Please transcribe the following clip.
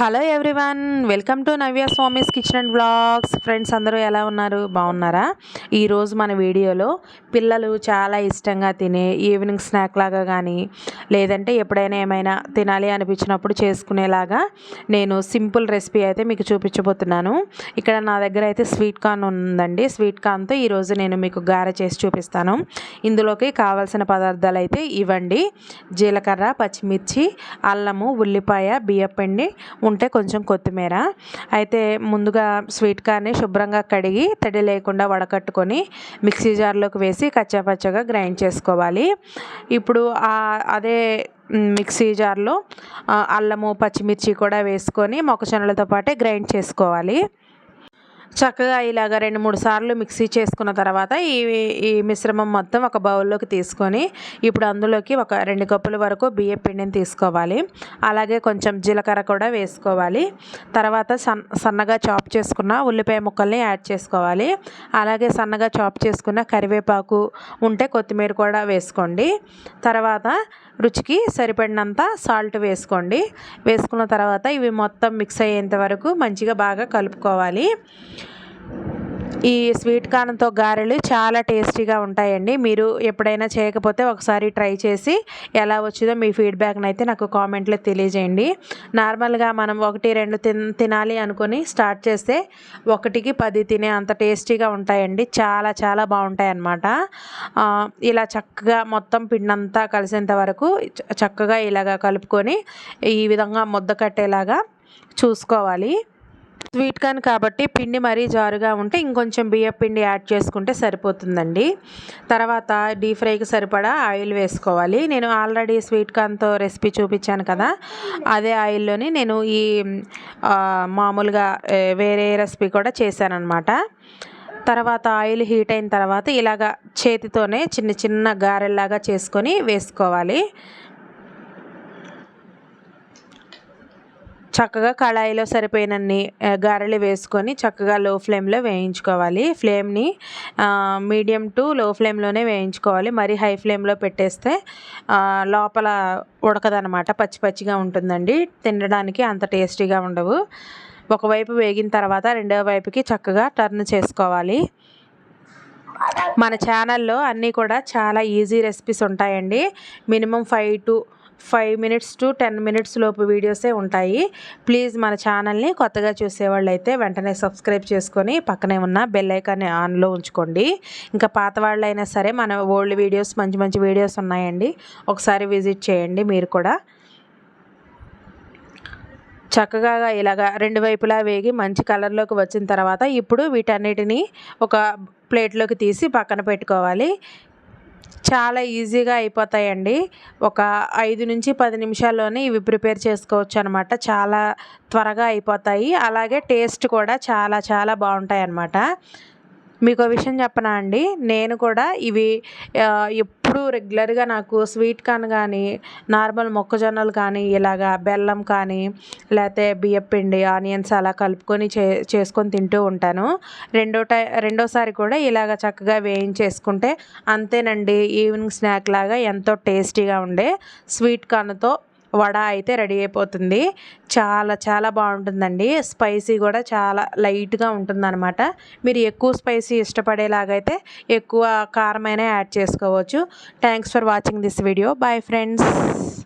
Hello everyone welcome to Navya Swami's kitchen and blogs. Friends అందరూ ఎలా ఉన్నారు? బాగున్నారా? ఈరోజు మన వీడియోలో పిల్లలు చాలా ఇష్టంగా తినే ఈవినింగ్ స్నాక్ లాగా కానీ లేదంటే ఎప్పుడైనా ఏమైనా తినాలి అనిపించినప్పుడు చేసుకునేలాగా నేను సింపుల్ రెసిపీ అయితే మీకు చూపించబోతున్నాను. ఇక్కడ నా దగ్గర అయితే స్వీట్ కార్న్ ఉందండి. స్వీట్ కార్న్తో ఈరోజు నేను మీకు గారె చేసి చూపిస్తాను. ఇందులోకి కావాల్సిన పదార్థాలు అయితే ఇవ్వండి. జీలకర్ర పచ్చిమిర్చి అల్లము ఉల్లిపాయ బియ్యపిండి ఉంటే కొంచెం కొత్తిమీర. అయితే ముందుగా స్వీట్ కార్ని శుభ్రంగా కడిగి తడి లేకుండా వడకట్టుకొని మిక్సీ జార్లోకి వేసి కచ్చాపచ్చగా గ్రైండ్ చేసుకోవాలి. ఇప్పుడు అదే మిక్సీ జార్లో అల్లము పచ్చిమిర్చి కూడా వేసుకొని మొక్కజొన్నలతో పాటే గ్రైండ్ చేసుకోవాలి. చక్కగా ఇలాగ రెండు మూడు సార్లు మిక్సీ చేసుకున్న తర్వాత ఈ ఈ మిశ్రమం మొత్తం ఒక బౌల్లోకి తీసుకొని ఇప్పుడు అందులోకి ఒక రెండు కప్పుల వరకు బియ్యం పిండిని తీసుకోవాలి. అలాగే కొంచెం జీలకర్ర కూడా వేసుకోవాలి. తర్వాత సన్ సన్నగా చాప్ చేసుకున్న ఉల్లిపాయ ముక్కల్ని యాడ్ చేసుకోవాలి. అలాగే సన్నగా చాప్ చేసుకున్న కరివేపాకు ఉంటే కొత్తిమీర కూడా వేసుకోండి. తర్వాత రుచికి సరిపడినంత సాల్ట్ వేసుకోండి. వేసుకున్న తర్వాత ఇవి మొత్తం మిక్స్ అయ్యేంత వరకు మంచిగా బాగా కలుపుకోవాలి. ఈ స్వీట్ కార్న్తో గారెలు చాలా టేస్టీగా ఉంటాయండి. మీరు ఎప్పుడైనా చేయకపోతే ఒకసారి ట్రై చేసి ఎలా వచ్చిందో మీ ఫీడ్బ్యాక్ని అయితే నాకు కామెంట్లో తెలియజేయండి. నార్మల్గా మనం ఒకటి రెండు తిన్ తినాలి అనుకొని స్టార్ట్ చేస్తే ఒకటికి పది తినే అంత టేస్టీగా ఉంటాయండి. చాలా చాలా బాగుంటాయి అన్నమాట ఇలా చక్కగా మొత్తం పిండంతా కలిసేంత వరకు చక్కగా ఇలాగా కలుపుకొని ఈ విధంగా ముద్ద కట్టేలాగా చూసుకోవాలి. స్వీట్ కార్న్ కాబట్టి పిండి మరీ జారుగా ఉంటే ఇంకొంచెం బియ్యం పిండి యాడ్ చేసుకుంటే సరిపోతుందండి. తర్వాత డీప్ ఫ్రైకి సరిపడా ఆయిల్ వేసుకోవాలి. నేను ఆల్రెడీ స్వీట్ కార్న్తో రెసిపీ చూపించాను కదా అదే ఆయిల్లోని నేను ఈ మామూలుగా వేరే రెసిపీ కూడా చేశానమాట తర్వాత ఆయిల్ హీట్ అయిన తర్వాత ఇలాగ చేతితోనే చిన్న చిన్న గారెల్లాగా చేసుకొని వేసుకోవాలి. చక్కగా కళాయిలో సరిపోయినన్ని గారెలు వేసుకొని చక్కగా లో ఫ్లేమ్లో వేయించుకోవాలి ఫ్లేమ్ని మీడియం టు లో ఫ్లేమ్లోనే వేయించుకోవాలి. మరి హై ఫ్లేమ్లో పెట్టేస్తే లోపల ఉడకదనమాట పచ్చి పచ్చిగా ఉంటుందండి. తినడానికి అంత టేస్టీగా ఉండవు. ఒకవైపు వేగిన తర్వాత రెండవ వైపుకి చక్కగా టర్న్ చేసుకోవాలి. మన ఛానల్లో అన్నీ కూడా చాలా ఈజీ రెసిపీస్ ఉంటాయండి. Minimum five to five minutes to ten minutes లోపు వీడియోసే ఉంటాయి. ప్లీజ్ మన ఛానల్ని కొత్తగా చూసేవాళ్ళు అయితే వెంటనే సబ్స్క్రైబ్ చేసుకొని పక్కనే ఉన్న బెల్ ఐకాన్ని ఆన్లో ఉంచుకోండి. ఇంకా పాత వాళ్ళైనా సరే మన ఓల్డ్ వీడియోస్ మంచి మంచి వీడియోస్ ఉన్నాయండి. ఒకసారి విజిట్ చేయండి మీరు కూడా. చక్కగా ఇలాగ రెండు వైపులా వేగి మంచి కలర్లోకి వచ్చిన తర్వాత ఇప్పుడు వీటన్నిటిని ఒక ప్లేట్లోకి తీసి పక్కన పెట్టుకోవాలి. చాలా ఈజీగా అయిపోతాయండి. ఒక ఐదు నుంచి పది నిమిషాల్లోనే ఇవి ప్రిపేర్ చేసుకోవచ్చు అనమాట చాలా త్వరగా అయిపోతాయి. అలాగే టేస్ట్ కూడా చాలా చాలా బాగుంటాయి అన్నమాట మీకు విషయం చెప్పనా అండి? నేను కూడా ఇవి ఎప్పుడూ రెగ్యులర్గా నాకు స్వీట్ కార్న్ కానీ నార్మల్ మొక్కజొన్నలు కానీ ఇలాగా బెల్లం కానీ లేకపోతే బియ్యపిండి ఆనియన్స్ అలా కలుపుకొని చే చేసుకొని తింటూ ఉంటాను. రెండో టై రెండోసారి కూడా ఇలాగ చక్కగా వేయించేసుకుంటే అంతేనండి ఈవినింగ్ స్నాక్ లాగా ఎంతో టేస్టీగా ఉండే స్వీట్ కార్న్తో వడ అయితే రెడీ అయిపోతుంది. చాలా చాలా బాగుంటుందండి. స్పైసీ కూడా చాలా లైట్గా ఉంటుందన్నమాట. మీరు ఎక్కువ స్పైసీ ఇష్టపడేలాగైతే ఎక్కువ కారమైన యాడ్ చేసుకోవచ్చు. Thanks for watching this video bye friends